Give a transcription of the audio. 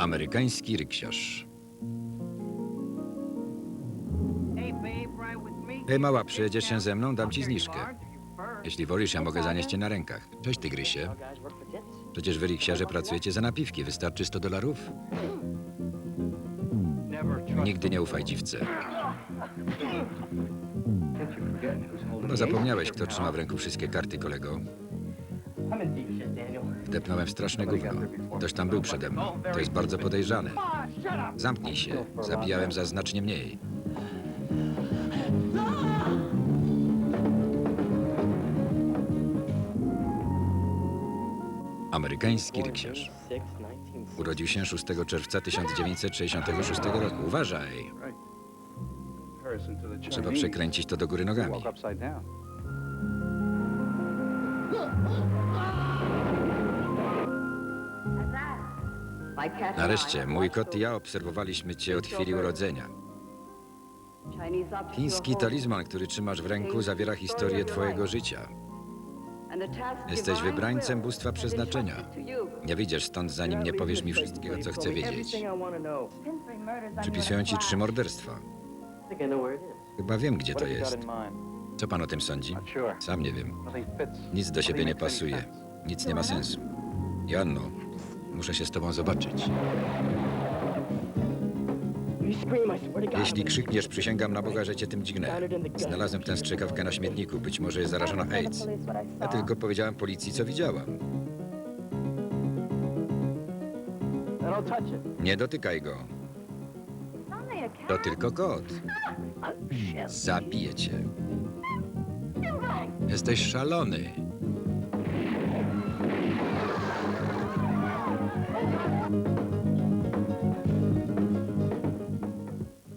Amerykański ryksiarz. Hej mała, przyjedziesz się ze mną? Dam ci zniżkę. Jeśli wolisz, ja mogę zanieść cię na rękach. Cześć, tygrysie. Przecież wy ryksiarze pracujecie za napiwki. Wystarczy 100 dolarów? Nigdy nie ufaj dziwce. Chyba zapomniałeś, kto trzyma w ręku wszystkie karty, kolego. Wdepnąłem w straszne gówno. Ktoś tam był przede mną. To jest bardzo podejrzane. Zamknij się. Zabijałem za znacznie mniej. Amerykański ryksiarz. Urodził się 6 czerwca 1966 roku. Uważaj! Trzeba przekręcić to do góry nogami. Nareszcie, mój kot i ja obserwowaliśmy cię od chwili urodzenia. Chiński talizman, który trzymasz w ręku, zawiera historię twojego życia. Jesteś wybrańcem bóstwa przeznaczenia. Nie wyjdziesz stąd, zanim nie powiesz mi wszystkiego, co chcę wiedzieć. Przypisują ci trzy morderstwa. Chyba wiem, gdzie to jest. Co pan o tym sądzi? Sam nie wiem. Nic do siebie nie pasuje. Nic nie ma sensu. Joanno, muszę się z tobą zobaczyć. Jeśli krzykniesz, przysięgam na Boga, że cię tym dźgnę. Znalazłem tę strzykawkę na śmietniku. Być może jest zarażona AIDS. Ja tylko powiedziałem policji, co widziałam. Nie dotykaj go. To tylko kot. Zabiję cię. Jesteś szalony.